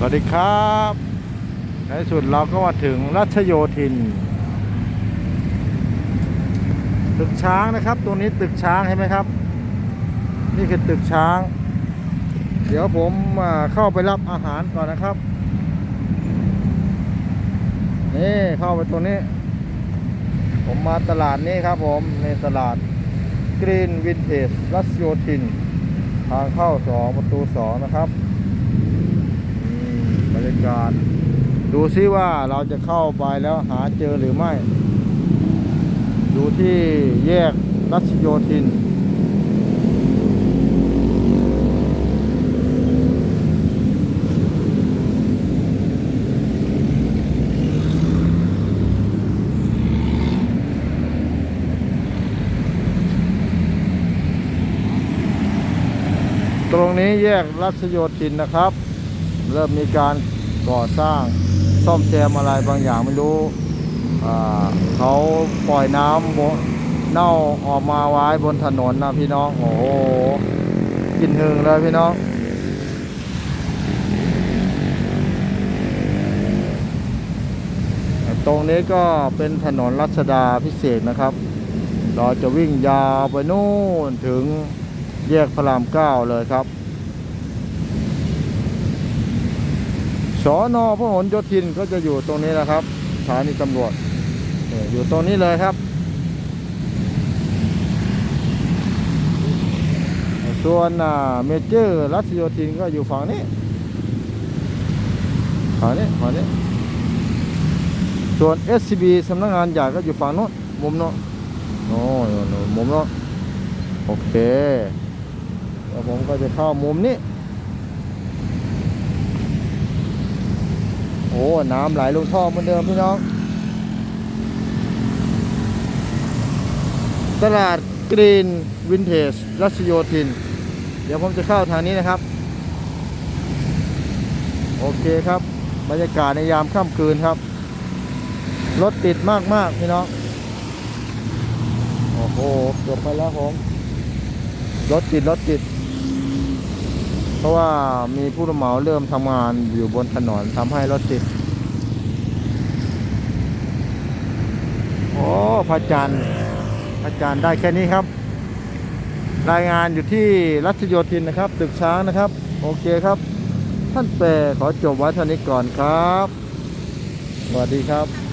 สวัสดีครับ ในสุดเราก็มาถึงรัชโยธิน ตึกช้างนะครับ ตรงนี้ตึกช้างเห็นไหมครับ นี่คือตึกช้าง เดี๋ยวผมเข้าไปรับอาหารก่อนนะครับ นี่เข้าไปตรงนี้ ผมมาตลาดนี้ครับผมในตลาดกรีนวินเทจรัชโยธิน ทางเข้าสองประตูสองนะครับ รยากาศดูซิว่าเราจะเข้าไปแล้วหาเจอหรือไม่ ดูที่แยกรัชโยธินตรงนี้แยกรัชโยธินนะครับ เริ่มมีการ ก่อสร้างซ่อมแซมอะไรบางอย่างไม่รู้เขาปล่อยน้ำเน่าออกมาไว้บนถนนนะพี่น้องโอ้โหกินหึงเลยพี่น้องตรงนี้ก็เป็นถนนรัชดาพิเศษนะครับ เราจะวิ่งยาวไปนู่นถึงแยกพระรามเก้าเลยครับ อนอพหลโยธินก็จะอยู่ตรงนี้นะครับสถานีตำรวจอยู่ตรงนี้เลยครับ ส่วนเมเจอร์รัชโยธินก็อยู่ฝั่งนี้ฝั่งนี้ฝั่งนี้ ส่วน SCB สำนักงานใหญ่ก็อยู่ฝั่งโน้นมุมโน้นโอ้ยโน่นมุมโน้นโอเคแล้วผมก็จะเข้ามุมนี้ อ้น้ำไหลลงท่อเหมือนเดิมพี่น้อง ตลาดกรีนวินเทจรัชโยธิน เดี๋ยวผมจะเข้าทางนี้นะครับ โอเคครับ บรรยากาศในยามค่ำคืนครับ รถติดมากมากๆพี่น้อง โอ้โห เกือบไปแล้วผม รถติด รถติด เพราะว่ามีผู้รับเหมาเริ่มทำงานอยู่บนถนนทำให้รถติด โอ้พระจันทร์พระจันทร์ได้แค่นี้ครับ รายงานอยู่ที่รัชโยธินนะครับ ตึกช้างนะครับ โอเคครับ ท่านเปขอจบไว้เท่านี้ก่อนครับ สวัสดีครับ